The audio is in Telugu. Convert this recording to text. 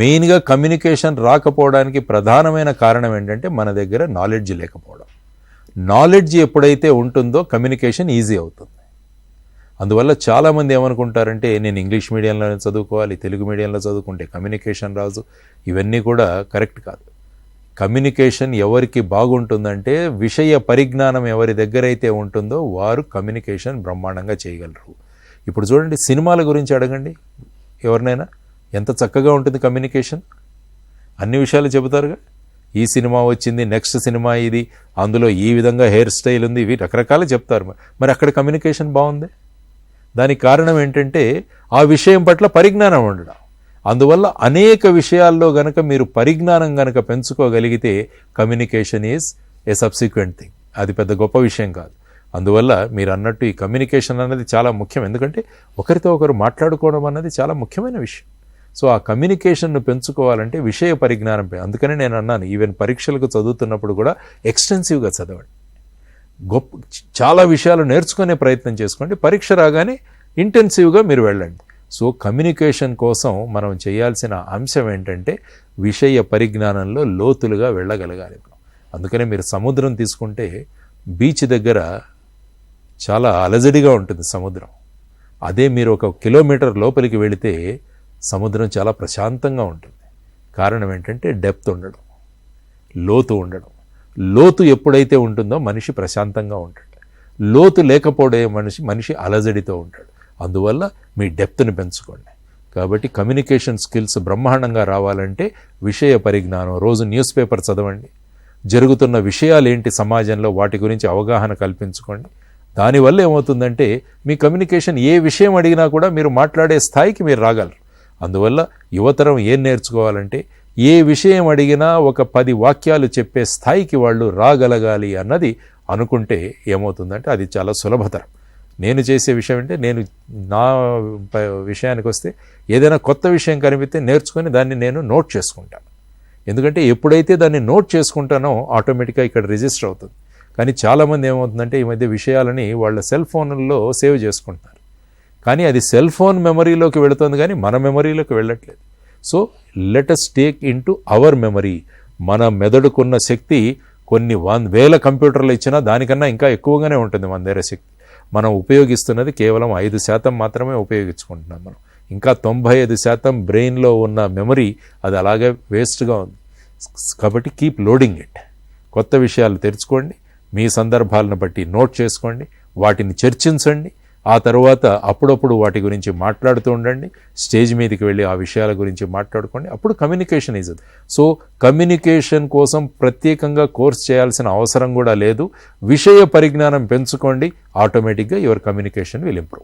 మెయిన్గా కమ్యూనికేషన్ రాకపోవడానికి ప్రధానమైన కారణం ఏంటంటే మన దగ్గర నాలెడ్జ్ లేకపోవడం. నాలెడ్జ్ ఎప్పుడైతే ఉంటుందో కమ్యూనికేషన్ ఈజీ అవుతుంది. అందువల్ల చాలామంది ఏమనుకుంటారంటే నేను ఇంగ్లీష్ మీడియంలో చదువుకోవాలి తెలుగు మీడియంలో చదువుకుంటే కమ్యూనికేషన్ రాదు. ఇవన్నీ కూడా కరెక్ట్ కాదు. కమ్యూనికేషన్ ఎవరికి బాగుంటుందంటే విషయ పరిజ్ఞానం ఎవరి దగ్గర అయితే ఉంటుందో వారు కమ్యూనికేషన్ బ్రహ్మాండంగా చేయగలరు. ఇప్పుడు చూడండి సినిమాల గురించి అడగండి. ఎవరినైనా? ఎంత చక్కగా ఉంటుంది కమ్యూనికేషన్? అన్ని విషయాలు చెబుతారుగా? ఈ సినిమా వచ్చింది నెక్స్ట్ సినిమా ఇది అందులో ఈ విధంగా హెయిర్ స్టైల్ ఉంది ఇవి రకరకాలు చెప్తారు. మరి అక్కడ కమ్యూనికేషన్ బాగుంది? దానికి కారణం ఏంటంటే ఆ విషయం పట్ల పరిజ్ఞానం ఉండడం. అందువల్ల అనేక విషయాల్లో గనక మీరు పరిజ్ఞానం గనక పెంచుకోగలిగితే communication is a subsequent thing. అది పెద్ద గొప్ప విషయం కాదు. అందువల్ల మీరు అన్నట్టు ఈ కమ్యూనికేషన్ అన్నది చాలా ముఖ్యం. ఎందుకంటే ఒకరితో ఒకరు మాట్లాడుకోవడం అన్నది చాలా ముఖ్యమైన విషయం. సో ఆ కమ్యూనికేషన్ను పెంచుకోవాలంటే విషయ పరిజ్ఞానం పె- అందుకనే నేను అన్నాను ఈవెన్ పరీక్షలకు చదువుతున్నప్పుడు కూడా ఎక్స్టెన్సివ్గా చదవండి. గొప్ప చాలా విషయాలు నేర్చుకునే ప్రయత్నం చేసుకోండి. పరీక్ష రాగానే ఇంటెన్సివ్గా మీరు వెళ్ళండి. సో కమ్యూనికేషన్ కోసం మనం చేయాల్సిన అంశం ఏంటంటే విషయ పరిజ్ఞానంలో లోతులుగా వెళ్ళగలగాలి మనం. అందుకనే మీరు సముద్రం తీసుకుంటే బీచ్ దగ్గర చాలా అలజడిగా ఉంటుంది సముద్రం. అదే మీరు ఒక కిలోమీటర్ లోపలికి వెళితే సముద్రం చాలా ప్రశాంతంగా ఉంటుంది. కారణం ఏంటంటే డెప్త్ ఉండడం లోతు ఉండడం. లోతు ఎప్పుడైతే ఉంటుందో మనిషి ప్రశాంతంగా ఉంటాడు. లోతు లేకపోవడే మనిషి మనిషి అలజడితో ఉంటాడు. అందువల్ల మీ డెప్త్ని పెంచుకోండి. కాబట్టి కమ్యూనికేషన్ స్కిల్స్ బ్రహ్మాండంగా రావాలంటే విషయ పరిజ్ఞానం రోజు న్యూస్ పేపర్ చదవండి. జరుగుతున్న విషయాలు ఏంటి సమాజంలో వాటి గురించి అవగాహన కల్పించుకోండి. దానివల్ల ఏమవుతుందంటే మీ కమ్యూనికేషన్ ఏ విషయం అడిగినా కూడా మీరు మాట్లాడే స్థాయికి మీరు రాగలరు. అందువల్ల యువతరం ఏం నేర్చుకోవాలంటే ఏ విషయం అడిగినా ఒక పది వాక్యాలు చెప్పే స్థాయికి వాళ్ళు రాగలగాలి అన్నది అనుకుంటే ఏమవుతుందంటే అది చాలా సులభతరం. నేను చేసే విషయం అంటే నేను నా విషయానికి వస్తే ఏదైనా కొత్త విషయం కనిపిస్తే నేర్చుకొని దాన్ని నేను నోట్ చేసుకుంటాను. ఎందుకంటే ఎప్పుడైతే దాన్ని నోట్ చేసుకుంటానో ఆటోమేటిక్గా ఇక్కడ రిజిస్టర్ అవుతుంది. కానీ చాలామంది ఏమవుతుందంటే ఈ మధ్య విషయాలని వాళ్ళ సెల్ ఫోన్లలో సేవ్ చేసుకుంటున్నారు. కానీ అది సెల్ ఫోన్ మెమరీలోకి వెళుతుంది కానీ మన మెమరీలోకి వెళ్ళట్లేదు. So let us take in to our memory మన మెదడుకున్న శక్తి కొన్ని వన్ వేల కంప్యూటర్లు ఇచ్చినా దానికన్నా ఇంకా ఎక్కువగానే ఉంటుంది మన దగ్గర శక్తి. మనం ఉపయోగిస్తున్నది కేవలం ఐదు శాతం మాత్రమే ఉపయోగించుకుంటున్నాం మనం. ఇంకా తొంభై ఐదు శాతం బ్రెయిన్లో ఉన్న మెమరీ అది అలాగే వేస్ట్గా ఉంది. కాబట్టి కీప్ లోడింగ్ ఇట్ కొత్త విషయాలు తెరుచుకోండి. మీ సందర్భాలను బట్టి నోట్ చేసుకోండి. వాటిని చర్చించండి. ఆ తర్వాత అప్పుడప్పుడు వాటి గురించి మాట్లాడుతూ ఉండండి. స్టేజ్ మీదకి వెళ్ళి ఆ విషయాల గురించి మాట్లాడుకోండి. అప్పుడు కమ్యూనికేషన్ ఈజ్ సో కమ్యూనికేషన్ కోసం ప్రత్యేకంగా కోర్స్ చేయాల్సిన అవసరం కూడా లేదు. విషయ పరిజ్ఞానం పెంచుకోండి. ఆటోమేటిక్గా యువర్ కమ్యూనికేషన్ విల్ ఇంప్రూవ్